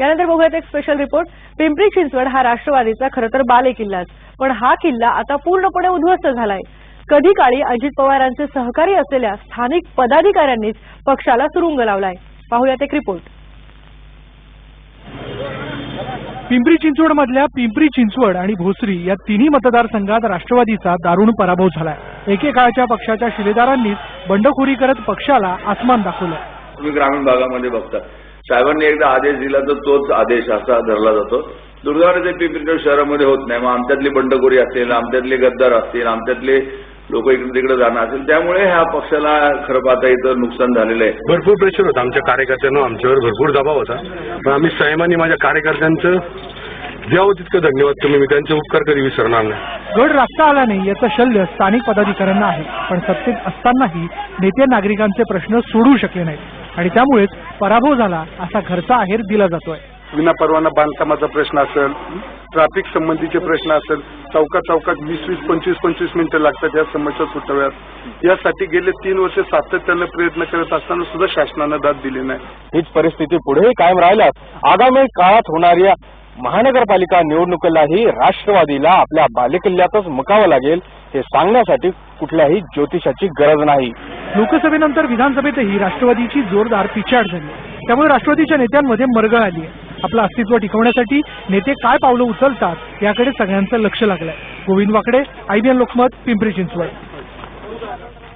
यानंतर बघूयात एक स्पेशल रिपोर्ट पिंपरी चिंचवड हा राष्ट्रवादीचा खरं तर बाले किल्लाच पण हा किल्ला आता पूर्णपणे उद्ध्वस्त झालाय. कधी काळी अजित पवारांचे सहकारी असलेल्या स्थानिक पदाधिकाऱ्यांनीच पक्षाला सुरुंग लावलाय. पाहूयात एक रिपोर्ट पिंपरी चिंचवड मधल्या पिंपरी चिंचवड आणि भोसरी या तिन्ही मतदारसंघात राष्ट्रवादीचा दारुण पराभव झालाय. एकेकाळच्या पक्षाच्या शिलेदारांनीच बंडखोरी करत पक्षाला आसमान दाखवलं. तुम्ही ग्रामीण भागामध्ये बघता. साहेबांनी एकदा आदेश दिला तर तोच आदेश असा धरला जातो. दुर्दैवाने ते पिंपरी शहरामध्ये होत नाही. मग आमच्यातली बंडखोरी असेल आमच्यातले गद्दार असतील आमच्यातले लोक इकडे तिकडे जाणं असेल त्यामुळे ह्या पक्षाला खरं पाहता इथं नुकसान झालेलं आहे. भरपूर प्रेशर होतं. आमच्या कार्यकर्त्यांना आमच्यावर भरपूर दबाव होता. पण आम्ही संयमाने माझ्या कार्यकर्त्यांचं द्यावं तितकं धन्यवाद तुम्ही मी त्यांचे उपकार कधी विसरणार नाही. गड राखता आला नाही याचं शल्य स्थानिक पदाधिकाऱ्यांना आहे. पण सत्तेत असतानाही नेते नागरिकांचे प्रश्न सोडवू शकले नाहीत. आणि त्यामुळेच पराभव झाला असा घरचा आहेर दिला जातोय. विनापरवाना बांधकामाचा प्रश्न असेल ट्रॅफिक संबंधीचे प्रश्न असेल चौकात चौकात वीस वीस पंचवीस पंचवीस मिनिटं लागतात या समस्या सुटाव्यात. यासाठी गेले तीन वर्ष सातत्यानं प्रयत्न करत असताना सुद्धा शासनानं दाद दिली नाही. हीच परिस्थिती पुढेही कायम राहिल्यास आगामी काळात होणाऱ्या महानगरपालिका निवडणुकीलाही राष्ट्रवादीला आपल्या बालेकिल्ल्यातच मुकावं लागेल हे सांगण्यासाठी कुठल्याही ज्योतिषाची गरज नाही. लोकसभेनंतर विधानसभेतही राष्ट्रवादीची जोरदार पिछाड झाली. त्यामुळे राष्ट्रवादीच्या नेत्यांमध्ये मरगळ आली आहे. आपलं अस्तित्व टिकवण्यासाठी नेते काय पावलं उचलतात याकडे सगळ्यांचं लक्ष लागलंय. गोविंद वाकडे आयबीएन लोकमत पिंपरी चिंचवड.